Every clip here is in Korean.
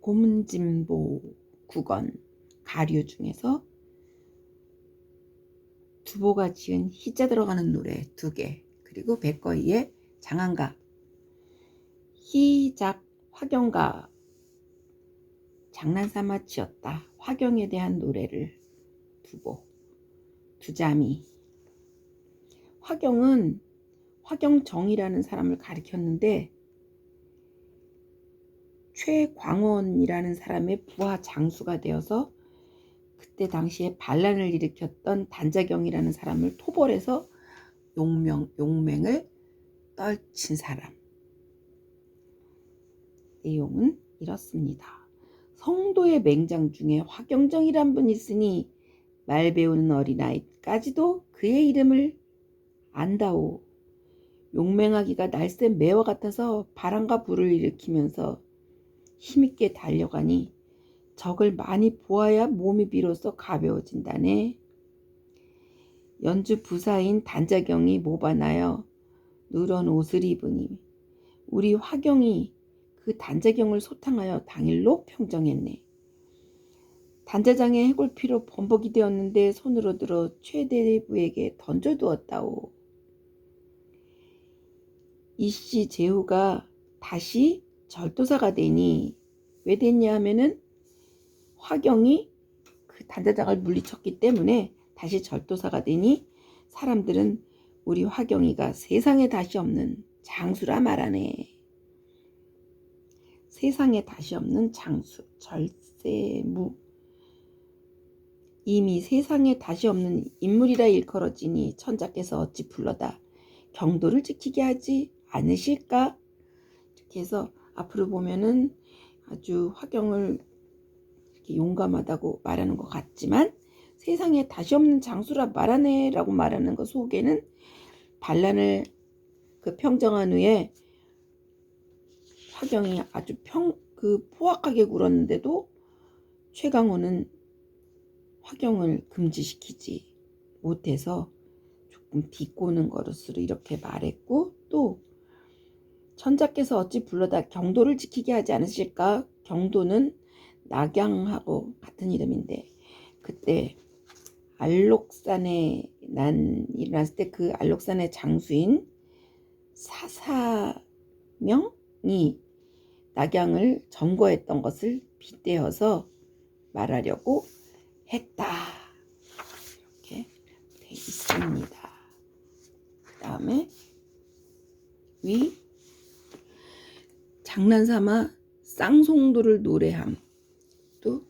고문진보 국원 가류 중에서 두보가 지은 희자 들어가는 노래 두 개, 그리고 백거이의 장안가, 희작 화경가 장난삼아 지었다. 화경에 대한 노래를 두보 두자미 화경은 화경정이라는 사람을 가리켰는데 최광원이라는 사람의 부하 장수가 되어서 그때 당시에 반란을 일으켰던 단자경이라는 사람을 토벌해서 용명, 용맹을 떨친 사람. 내용은 이렇습니다. 성도의 맹장 중에 화경정이란 분이 있으니 말 배우는 어린아이까지도 그의 이름을 안다오. 용맹하기가 날쌘 매와 같아서 바람과 불을 일으키면서 힘있게 달려가니 적을 많이 보아야 몸이 비로소 가벼워진다네. 연주 부사인 단자경이 모반하여 누런 옷을 입으니 우리 화경이 그 단자경을 소탕하여 당일로 평정했네. 단자장의 해골피로 범벅이 되었는데 손으로 들어 최대부에게 던져두었다오. 이씨 제후가 다시 절도사가 되니 왜 됐냐 하면은 화경이 그 단자장을 물리쳤기 때문에 다시 절도사가 되니 사람들은 우리 화경이가 세상에 다시 없는 장수라 말하네. 세상에 다시 없는 장수, 절세무. 이미 세상에 다시 없는 인물이라 일컬어지니 천자께서 어찌 불러다 경도를 지키게 하지 않으실까? 이렇게 해서 앞으로 보면은 아주 화경을 용감하다고 말하는 것 같지만 세상에 다시 없는 장수라 말하네 라고 말하는 것 속에는 반란을 그 평정한 후에 화경이 아주 평 그 포악하게 굴었는데도 최강호는 화경을 금지시키지 못해서 조금 비꼬는 것으로 이렇게 말했고 또 천자께서 어찌 불러다 경도를 지키게 하지 않으실까? 경도는 낙양하고 같은 이름인데 그때 알록산에 난 일어났을 때 그 알록산의 장수인 사사명이 낙양을 점거했던 것을 빗대어서 말하려고 했다. 이렇게 돼 있습니다. 그 다음에 위 장난삼아 쌍송도를 노래함 또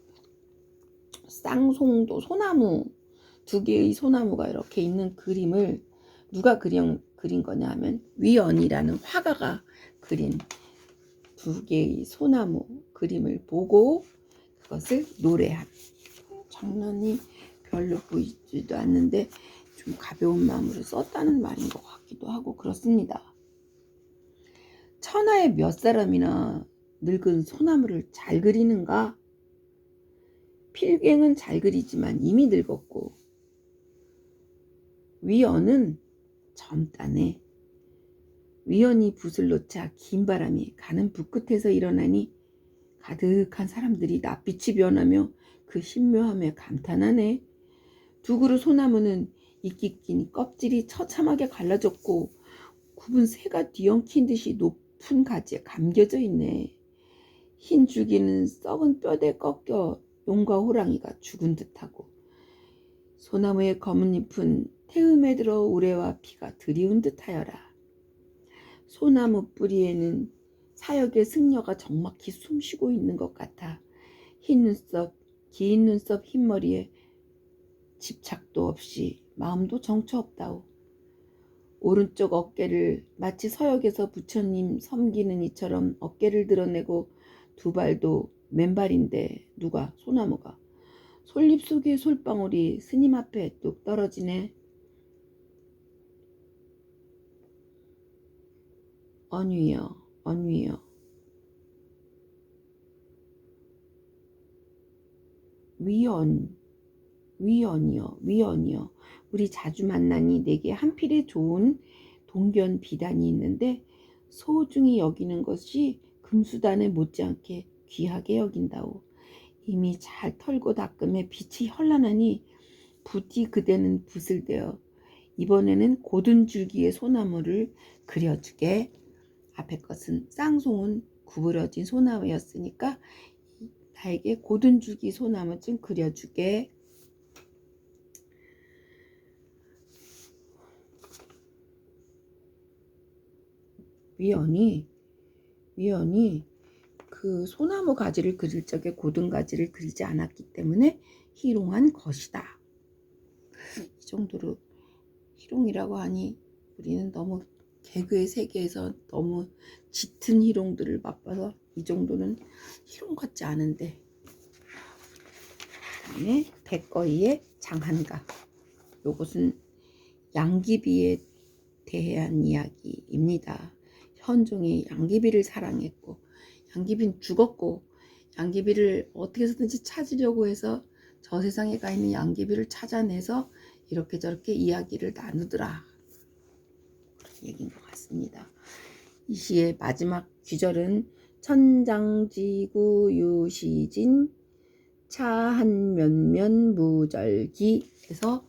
쌍송도 소나무 두 개의 소나무가 이렇게 있는 그림을 누가 그린, 그린 거냐 하면 위언이라는 화가가 그린 두 개의 소나무 그림을 보고 그것을 노래함 장난이 별로 보이지도 않는데 좀 가벼운 마음으로 썼다는 말인 것 같기도 하고 그렇습니다. 천하에 몇 사람이나 늙은 소나무를 잘 그리는가? 필갱은 잘 그리지만 이미 늙었고 위언은 젊다네. 위언이 붓을 놓자 긴 바람이 가는 붓 끝에서 일어나니 가득한 사람들이 낯빛이 변하며 그 신묘함에 감탄하네. 두 그루 소나무는 이끼 낀 껍질이 처참하게 갈라졌고 굽은 새가 뒤엉킨 듯이 높 은 가지에 감겨져 있네. 흰 줄기는 썩은 뼈대 꺾여 용과 호랑이가 죽은 듯하고 소나무의 검은 잎은 태음에 들어 우레와 피가 드리운 듯하여라. 소나무 뿌리에는 사역의 승려가 적막히 숨쉬고 있는 것 같아 흰 눈썹, 긴 눈썹 흰머리에 집착도 없이 마음도 정처 없다오. 오른쪽 어깨를 마치 서역에서 부처님 섬기는 이처럼 어깨를 드러내고 두 발도 맨발인데 누가 소나무가 솔잎 속에 솔방울이 스님 앞에 뚝 떨어지네. 언위여, 언위여. 위언, 위언이여, 위언이여. 우리 자주 만나니 내게 한 필에 좋은 동견 비단이 있는데 소중히 여기는 것이 금수단에 못지않게 귀하게 여긴다오. 이미 잘 털고 닦음에 빛이 현란하니 부디 그대는 붓을 대어 이번에는 고든 줄기의 소나무를 그려주게 앞에 것은 쌍송은 구부러진 소나무였으니까 나에게 고든 줄기 소나무 좀 그려주게 위원이 위원이 그 소나무 가지를 그릴 적에 고든 가지를 그리지 않았기 때문에 희롱한 것이다. 이 정도로 희롱이라고 하니 우리는 너무 개그의 세계에서 너무 짙은 희롱들을 맛봐서 이 정도는 희롱 같지 않은데 그다음에 백거이의 장한가 요것은 양귀비에 대한 이야기입니다. 현종이 양귀비를 사랑했고 양귀비는 죽었고 양귀비를 어떻게 해서든지 찾으려고 해서 저 세상에 가 있는 양귀비를 찾아내서 이렇게 저렇게 이야기를 나누더라. 그런 얘기인 것 같습니다. 이 시의 마지막 귀절은 천장지구 유시진 차한 면면 무절기에서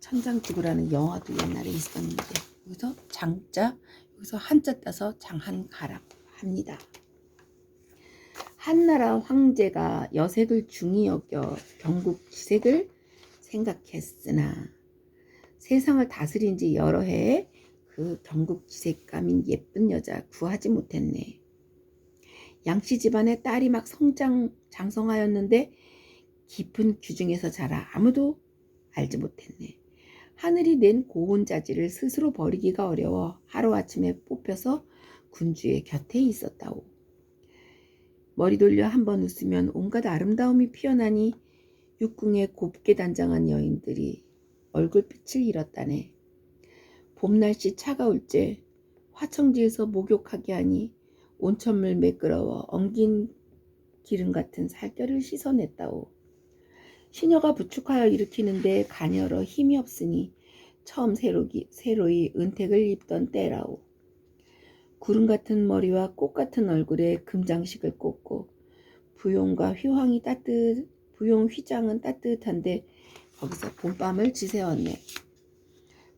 천장지구라는 영화도 옛날에 있었는데 여기서 장자 여기서 한자 따서 장한가라고 합니다. 한나라 황제가 여색을 중히 여겨 경국 지색을 생각했으나 세상을 다스린 지 여러 해에 그 경국 지색감인 예쁜 여자 구하지 못했네. 양씨 집안의 딸이 막 성장 장성하였는데 깊은 규중에서 자라 아무도 알지 못했네. 하늘이 낸 고운 자질을 스스로 버리기가 어려워 하루아침에 뽑혀서 군주의 곁에 있었다오. 머리 돌려 한번 웃으면 온갖 아름다움이 피어나니 육궁에 곱게 단장한 여인들이 얼굴빛을 잃었다네. 봄날씨 차가울 때 화청지에서 목욕하게 하니 온천물 매끄러워 엉긴 기름 같은 살결을 씻어냈다오. 시녀가 부축하여 일으키는데 가녀러 힘이 없으니 처음 새로기, 새로이 은택을 입던 때라오. 구름 같은 머리와 꽃 같은 얼굴에 금장식을 꽂고 부용과 휘황이 따뜻 부용 휘장은 따뜻한데 거기서 봄밤을 지새웠네.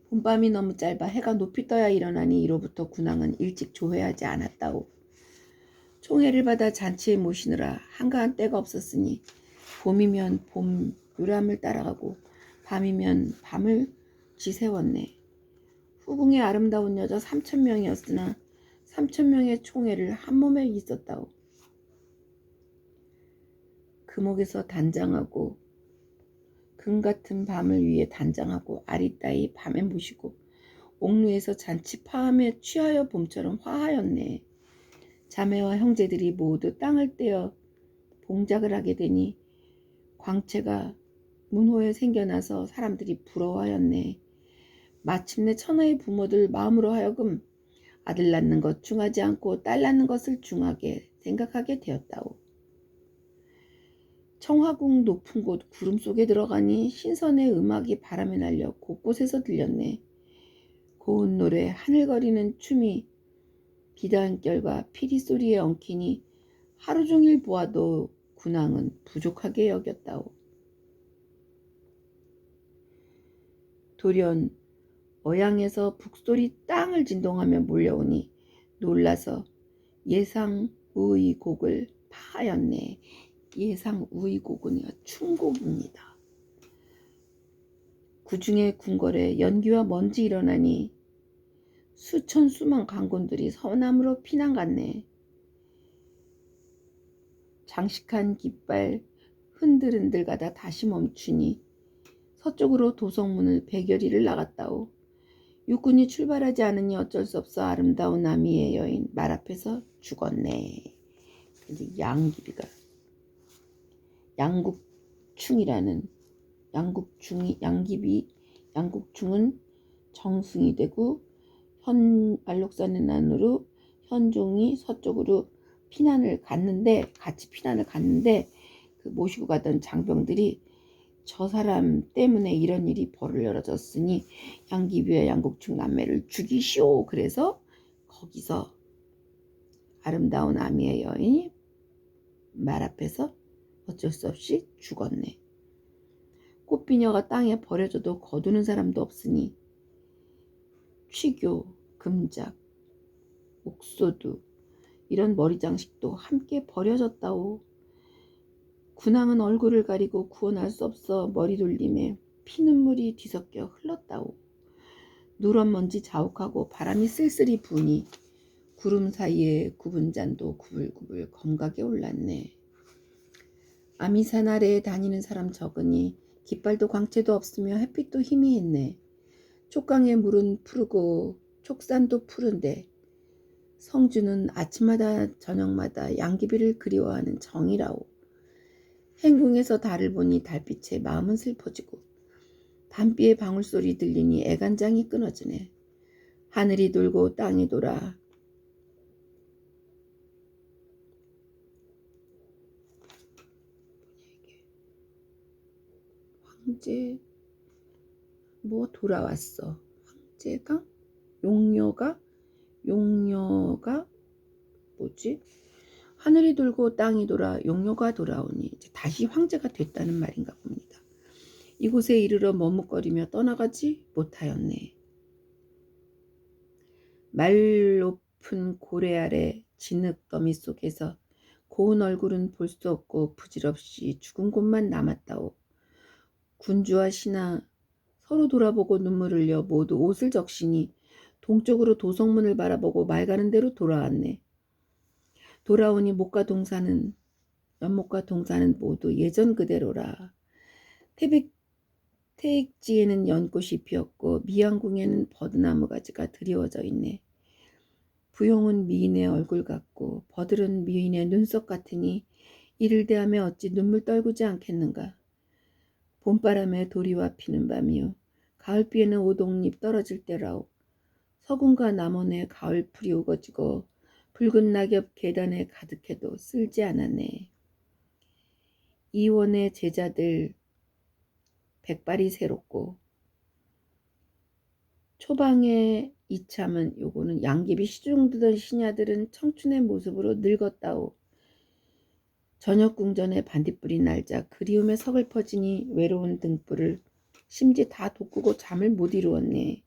봄밤이 너무 짧아 해가 높이 떠야 일어나니 이로부터 군왕은 일찍 조회하지 않았다오. 총애를 받아 잔치에 모시느라 한가한 때가 없었으니 봄이면 봄 요람을 따라가고 밤이면 밤을 지새웠네. 후궁의 아름다운 여자 3천 명이었으나 3천 명의 총애를 한 몸에 있었다오. 금옥에서 단장하고 금 같은 밤을 위해 단장하고 아리따이 밤에 모시고 옥루에서 잔치 파함에 취하여 봄처럼 화하였네. 자매와 형제들이 모두 땅을 떼어 봉작을 하게 되니 광채가 문호에 생겨나서 사람들이 부러워하였네. 마침내 천하의 부모들 마음으로 하여금 아들 낳는 것 중하지 않고 딸 낳는 것을 중하게 생각하게 되었다오. 청화궁 높은 곳 구름 속에 들어가니 신선의 음악이 바람에 날려 곳곳에서 들렸네. 고운 노래, 하늘거리는 춤이 비단결과 피리 소리에 엉키니 하루 종일 보아도 군왕은 부족하게 여겼다오. 돌연 어양에서 북소리 땅을 진동하며 몰려오니 놀라서 예상 우의곡을 파하였네. 예상 우의곡은 충곡입니다. 구중에 궁궐에 연기와 먼지 일어나니 수천 수만 강군들이 서남으로 피난 갔네. 장식한 깃발 흔들흔들 가다 다시 멈추니 서쪽으로 도성문을 백여리를 나갔다오. 육군이 출발하지 않으니 어쩔 수 없어 아름다운 나미의 여인 말 앞에서 죽었네. 이제 양귀비가 양국충이라는 양국충이 양귀비 양국충은 정승이 되고 현 알록산의 난으로 현종이 서쪽으로 피난을 갔는데 같이 피난을 갔는데 그 모시고 가던 장병들이 저 사람 때문에 이런 일이 벌어졌으니 양귀비와 양국충 남매를 죽이시오. 그래서 거기서 아름다운 아미의 여인이 말 앞에서 어쩔 수 없이 죽었네. 꽃비녀가 땅에 버려져도 거두는 사람도 없으니 취교, 금작, 옥소두 이런 머리 장식도 함께 버려졌다오. 군왕은 얼굴을 가리고 구원할 수 없어 머리 돌림에 피눈물이 뒤섞여 흘렀다오. 누런 먼지 자욱하고 바람이 쓸쓸히 부니 구름 사이에 굽은 잔도 구불구불 검각에 올랐네. 아미산 아래에 다니는 사람 적으니 깃발도 광채도 없으며 햇빛도 희미했네. 촉강의 물은 푸르고 촉산도 푸른데 성주는 아침마다 저녁마다 양귀비를 그리워하는 정이라오. 행궁에서 달을 보니 달빛에 마음은 슬퍼지고 밤비의 방울소리 들리니 애간장이 끊어지네. 하늘이 돌고 땅이 돌아 황제 뭐 돌아왔어. 황제가 용녀가 용녀가 뭐지? 하늘이 돌고 땅이 돌아 용녀가 돌아오니 다시 황제가 됐다는 말인가 봅니다. 이곳에 이르러 머뭇거리며 떠나가지 못하였네. 말 높은 고래 아래 진흙더미 속에서 고운 얼굴은 볼 수 없고 부질없이 죽은 곳만 남았다오. 군주와 신하 서로 돌아보고 눈물을 흘려 모두 옷을 적시니 동쪽으로 도성문을 바라보고 말 가는 대로 돌아왔네. 돌아오니 목과 동산은 연목과 동산은 모두 예전 그대로라. 태백 태익지에는 연꽃이 피었고 미양궁에는 버드나무 가지가 드리워져 있네. 부용은 미인의 얼굴 같고 버들은 미인의 눈썹 같으니 이를 대하며 어찌 눈물 떨구지 않겠는가. 봄바람에 도리와 피는 밤이요. 가을비에는 오동잎 떨어질 때라오. 서군과 남원에 가을풀이 우거지고 붉은 낙엽 계단에 가득해도 쓸지 않았네. 이원의 제자들 백발이 새롭고 초방의 이참은 요거는 양귀비 시중드던 신야들은 청춘의 모습으로 늙었다오. 저녁 궁전에 반딧불이 날자 그리움에 서글퍼지니 외로운 등불을 심지 다 돋구고 잠을 못 이루었네.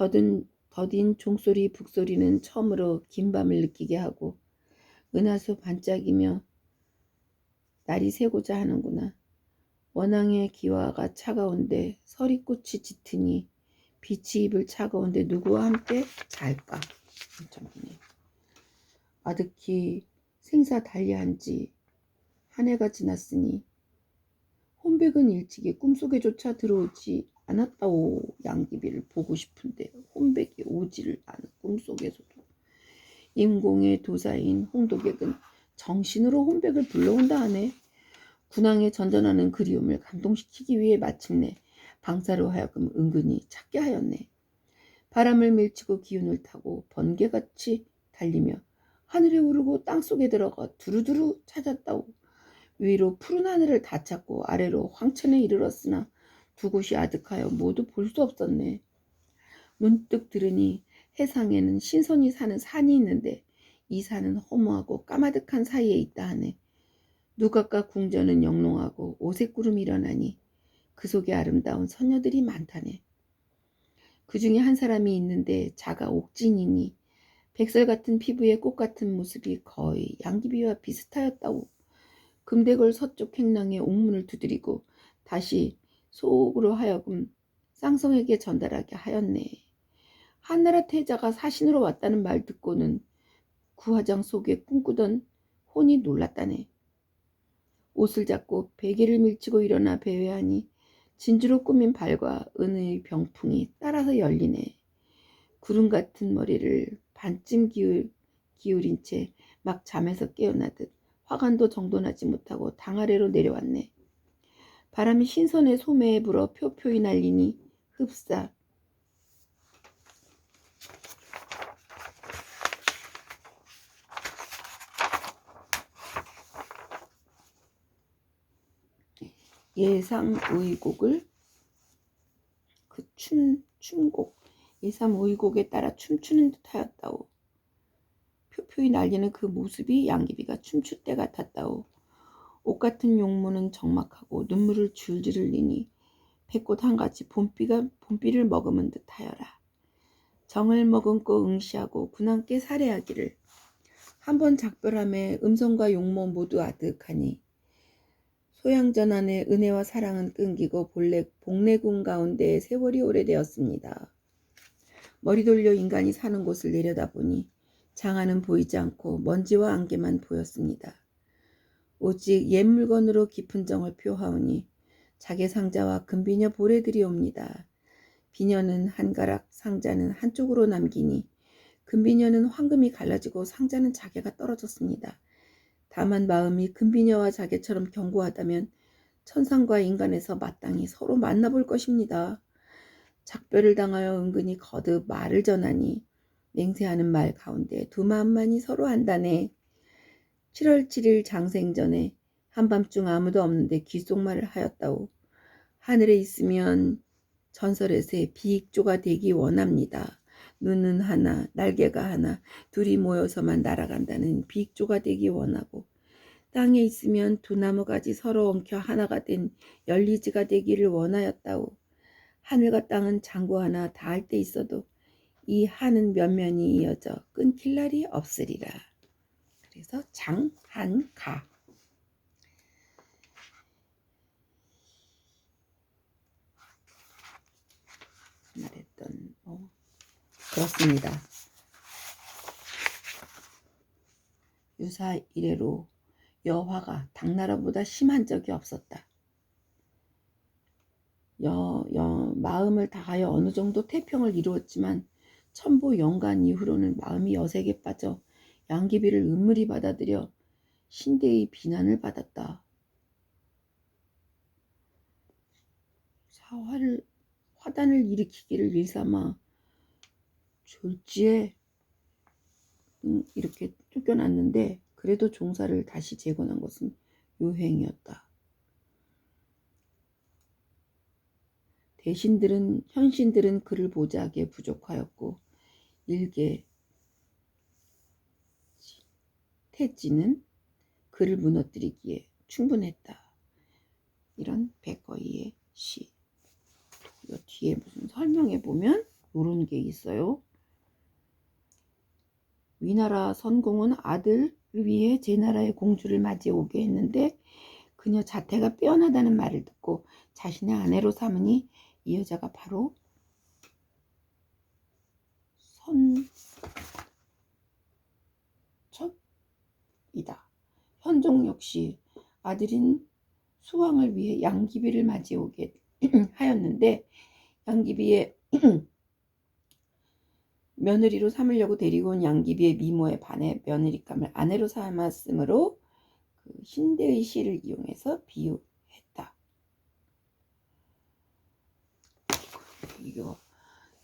더딘, 더딘 종소리 북소리는 처음으로 긴 밤을 느끼게 하고 은하수 반짝이며 날이 새고자 하는구나. 원앙의 기와가 차가운데 서리꽃이 짙으니 빛이 입을 차가운데 누구와 함께 잘까? 아득히 생사 달리한 지 한 해가 지났으니 혼백은 일찍이 꿈속에조차 들어오지 않았다오 양귀비를 보고 싶은데 혼백이 오지를 않은 꿈속에서도 임공의 도사인 홍도객은 정신으로 혼백을 불러온다 하네 군왕의 전전하는 그리움을 감동시키기 위해 마침내 방사로 하여금 은근히 찾게 하였네 바람을 밀치고 기운을 타고 번개같이 달리며 하늘에 오르고 땅속에 들어가 두루두루 찾았다오. 위로 푸른 하늘을 다 찾고 아래로 황천에 이르렀으나 두 곳이 아득하여 모두 볼 수 없었네. 문득 들으니 해상에는 신선이 사는 산이 있는데 이 산은 허무하고 까마득한 사이에 있다 하네. 누각과 궁전은 영롱하고 오색구름이 일어나니 그 속에 아름다운 선녀들이 많다네. 그 중에 한 사람이 있는데 자가 옥진이니 백설 같은 피부에 꽃 같은 모습이 거의 양귀비와 비슷하였다고. 금대걸 서쪽 행랑에 옥문을 두드리고 다시 속으로 하여금 쌍성에게 전달하게 하였네. 한나라 태자가 사신으로 왔다는 말 듣고는 구화장 속에 꿈꾸던 혼이 놀랐다네. 옷을 잡고 베개를 밀치고 일어나 배회하니 진주로 꾸민 발과 은의 병풍이 따라서 열리네. 구름 같은 머리를 반쯤 기울, 기울인 채 막 잠에서 깨어나듯 화관도 정돈하지 못하고 당 아래로 내려왔네. 바람이 신선의 소매에 불어 표표히 날리니 흡사. 예상 의곡을 그 춤, 춤곡 예삼 오이곡에 따라 춤추는 듯하였다오. 표표 토요토이 날리는 그 모습이 양귀비가 춤출 때 같았다오. 옷 같은 용모는 적막하고 눈물을 줄줄 흘리니 배꽃 한 가지 봄비가 봄비를 머금은 듯하여라. 정을 머금고 응시하고 군함께 살해하기를 한 번 작별함에 음성과 용모 모두 아득하니 소양전 안에 은혜와 사랑은 끊기고 본래 복내군 가운데 세월이 오래되었습니다. 머리 돌려 인간이 사는 곳을 내려다보니 장안은 보이지 않고 먼지와 안개만 보였습니다. 오직 옛 물건으로 깊은 정을 표하오니 자개 상자와 금비녀 보레들이 옵니다. 비녀는 한 가락, 상자는 한쪽으로 남기니 금비녀는 황금이 갈라지고 상자는 자개가 떨어졌습니다. 다만 마음이 금비녀와 자개처럼 견고하다면 천상과 인간에서 마땅히 서로 만나볼 것입니다. 작별을 당하여 은근히 거듭 말을 전하니 맹세하는 말 가운데 두 마음만이 서로 한다네. 7월 7일 장생전에 한밤중 아무도 없는데 귓속말을 하였다오. 하늘에 있으면 전설에서의 비익조가 되기 원합니다. 눈은 하나, 날개가 하나, 둘이 모여서만 날아간다는 비익조가 되기 원하고 땅에 있으면 두 나무가지 서로 엉켜 하나가 된 열리지가 되기를 원하였다오. 하늘과 땅은 장구 하나 닿을 때 있어도 이 하는 면면이 이어져 끊길 날이 없으리라. 그래서 장한가. 말했던 뭐 그렇습니다. 유사 이래로 여화가 당나라보다 심한 적이 없었다. 여, 여, 마음을 다하여 어느 정도 태평을 이루었지만 천보 영간 이후로는 마음이 여색에 빠져 양귀비를 은물히 받아들여 신대의 비난을 받았다. 사화를 화단을 일으키기를 일삼아 졸지에 음, 이렇게 쫓겨났는데 그래도 종사를 다시 재건한 것은 요행이었다. 대신들은 현신들은 그를 보자하게 부족하였고 일개 태지는 그를 무너뜨리기에 충분했다. 이런 백거이의 시. 요 뒤에 무슨 설명해 보면 이런 게 있어요. 위나라 선공은 아들을 위해 제 나라의 공주를 맞이해 오게 했는데 그녀 자태가 빼어나다는 말을 듣고 자신의 아내로 삼으니 이 여자가 바로 선 이다. 현종 역시 아들인 수왕을 위해 양귀비를 맞이해 오게 하였는데 양귀비의 며느리로 삼으려고 데리고 온 양귀비의 미모에 반해 며느리감을 아내로 삼았으므로 그 신대의 시를 이용해서 비유했다. 이거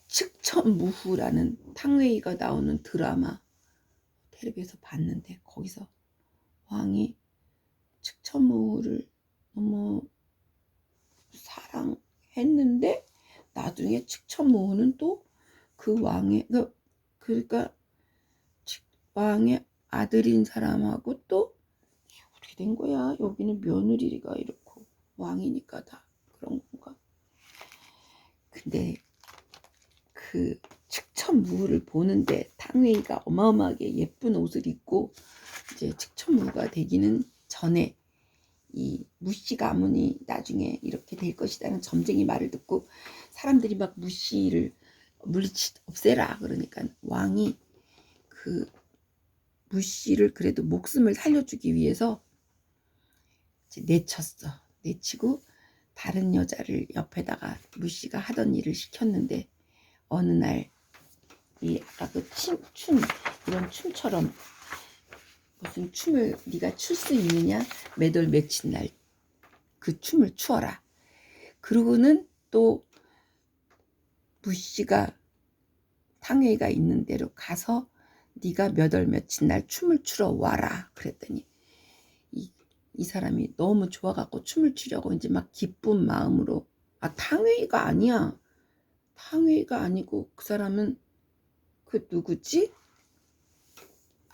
측천무후라는 탕웨이가 나오는 드라마 텔레비에서 봤는데 거기서 왕이 측천무후를 너무 사랑했는데 나중에 측천무후는 또 그 왕의 그 그러니까 왕의 아들인 사람하고 또 어떻게 된 거야? 여기는 며느리가 이렇고 왕이니까 다 그런 건가? 근데 그 측천무를 보는데 탕웨이가 어마어마하게 예쁜 옷을 입고 이제 측천무가 되기는 전에 이 무씨 가문이 나중에 이렇게 될 것이라는 점쟁이 말을 듣고 사람들이 막 무씨를 물리치 없애라 그러니까 왕이 그 무씨를 그래도 목숨을 살려주기 위해서 이제 내쳤어. 내치고 다른 여자를 옆에다가 무씨가 하던 일을 시켰는데 어느 날 이 아까 그 춤, 춤 이런 춤처럼 무슨 춤을 네가 출 수 있느냐? 매돌 맺힌 날 그 춤을 추어라. 그러고는 또 무씨가 탕웨이가 있는 데로 가서 네가 몇 월 며칠 날 춤을 추러 와라 그랬더니 이, 이 사람이 너무 좋아갖고 춤을 추려고 이제 막 기쁜 마음으로 아 탕웨이가 아니야. 탕웨이가 아니고 그 사람은 그 누구지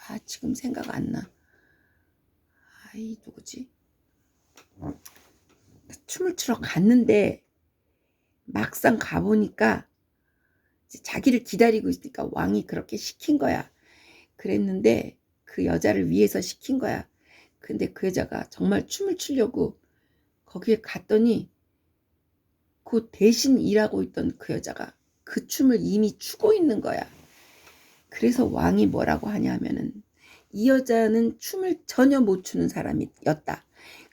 아 지금 생각 안 나. 아이 누구지? 춤을 추러 갔는데 막상 가보니까 자기를 기다리고 있으니까 왕이 그렇게 시킨 거야. 그랬는데 그 여자를 위해서 시킨 거야. 근데 그 여자가 정말 춤을 추려고 거기에 갔더니 그 대신 일하고 있던 그 여자가 그 춤을 이미 추고 있는 거야. 그래서 왕이 뭐라고 하냐면은 이 여자는 춤을 전혀 못 추는 사람이었다.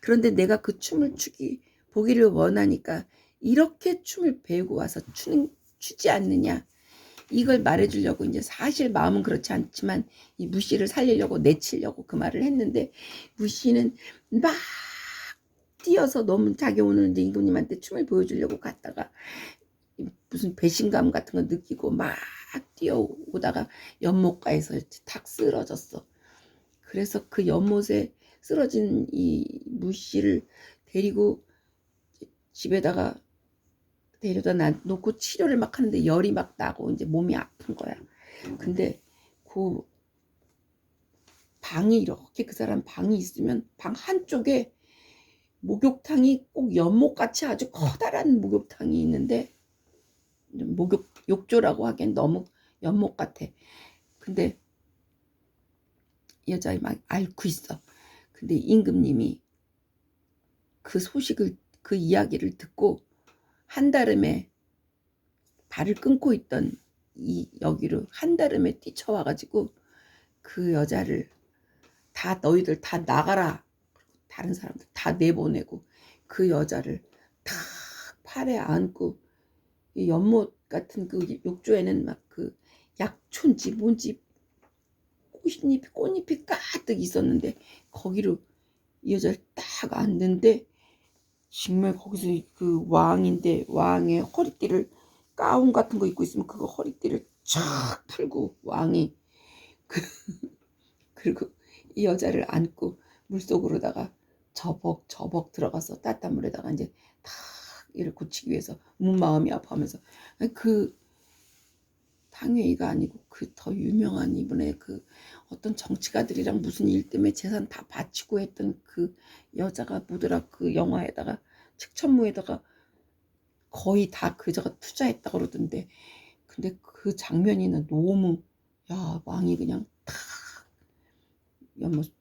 그런데 내가 그 춤을 추기 보기를 원하니까 이렇게 춤을 배우고 와서 추는 추지 않느냐. 이걸 말해주려고 이제 사실 마음은 그렇지 않지만 이 무씨를 살리려고 내치려고 그 말을 했는데 무씨는 막 뛰어서 너무 자기 오늘 이제 임금님한테 춤을 보여주려고 갔다가 무슨 배신감 같은 거 느끼고 막 뛰어오다가 연못가에서 탁 쓰러졌어. 그래서 그 연못에 쓰러진 이 무씨를 데리고 집에다가 데려다 놔- 놓고 치료를 막 하는데 열이 막 나고 이제 몸이 아픈 거야. 근데 그 방이 이렇게 그 사람 방이 있으면 방 한쪽에 목욕탕이 꼭 연못같이 아주 커다란 목욕탕이 있는데 목욕 욕조라고 하기엔 너무 연못 같아. 근데 이 여자이 막 앓고 있어. 근데 임금님이 그 소식을 그 이야기를 듣고 한달음에 발을 끊고 있던 이 여기로 한달음에 뛰쳐와 가지고 그 여자를 다 너희들 다 나가라 다른 사람들 다 내보내고 그 여자를 탁 팔에 안고 이 연못 같은 그 욕조에는 막 그 약초인지 뭔지 꽃잎 꽃잎이 가득 있었는데 거기로 이 여자를 딱 앉는데 정말 거기서 그 왕인데 왕의 허리띠를 가운 같은 거 입고 있으면 그거 허리띠를 쫙 풀고 왕이 그 그리고 이 여자를 안고 물속으로다가 저벅 저벅 들어가서 따뜻한 물에다가 이제 탁 이를 고치기 위해서 문 마음이 아파하면서. 그 탕웨이가 아니고 그 더 유명한 이분의 그 어떤 정치가들이랑 무슨 일 때문에 재산 다 바치고 했던 그 여자가 뭐더라 그 영화에다가 측천무에다가 거의 다그 여자가 투자했다 그러던데. 근데 그 장면이나 너무 야 왕이 그냥 탁 연못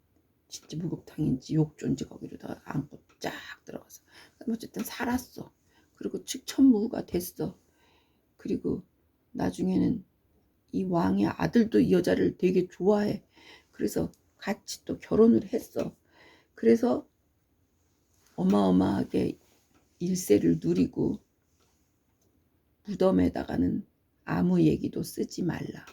진짜 목욕탕인지 욕조인지 거기로다가 안고 쫙 들어가서. 어쨌든 살았어 그리고 측천무가 됐어 그리고 나중에는 이 왕의 아들도 이 여자를 되게 좋아해. 그래서 같이 또 결혼을 했어. 그래서 어마어마하게 일세를 누리고 무덤에다가는 아무 얘기도 쓰지 말라.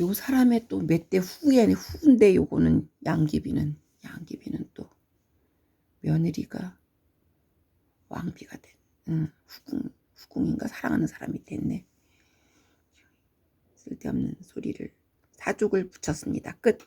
요 사람의 또 몇 대 후에 후인데 요거는 양귀비는 양귀비는 또 며느리가 왕비가 된 응, 후궁 후궁인가 사랑하는 사람이 됐네. 쓸데없는 소리를 사족을 붙였습니다. 끝.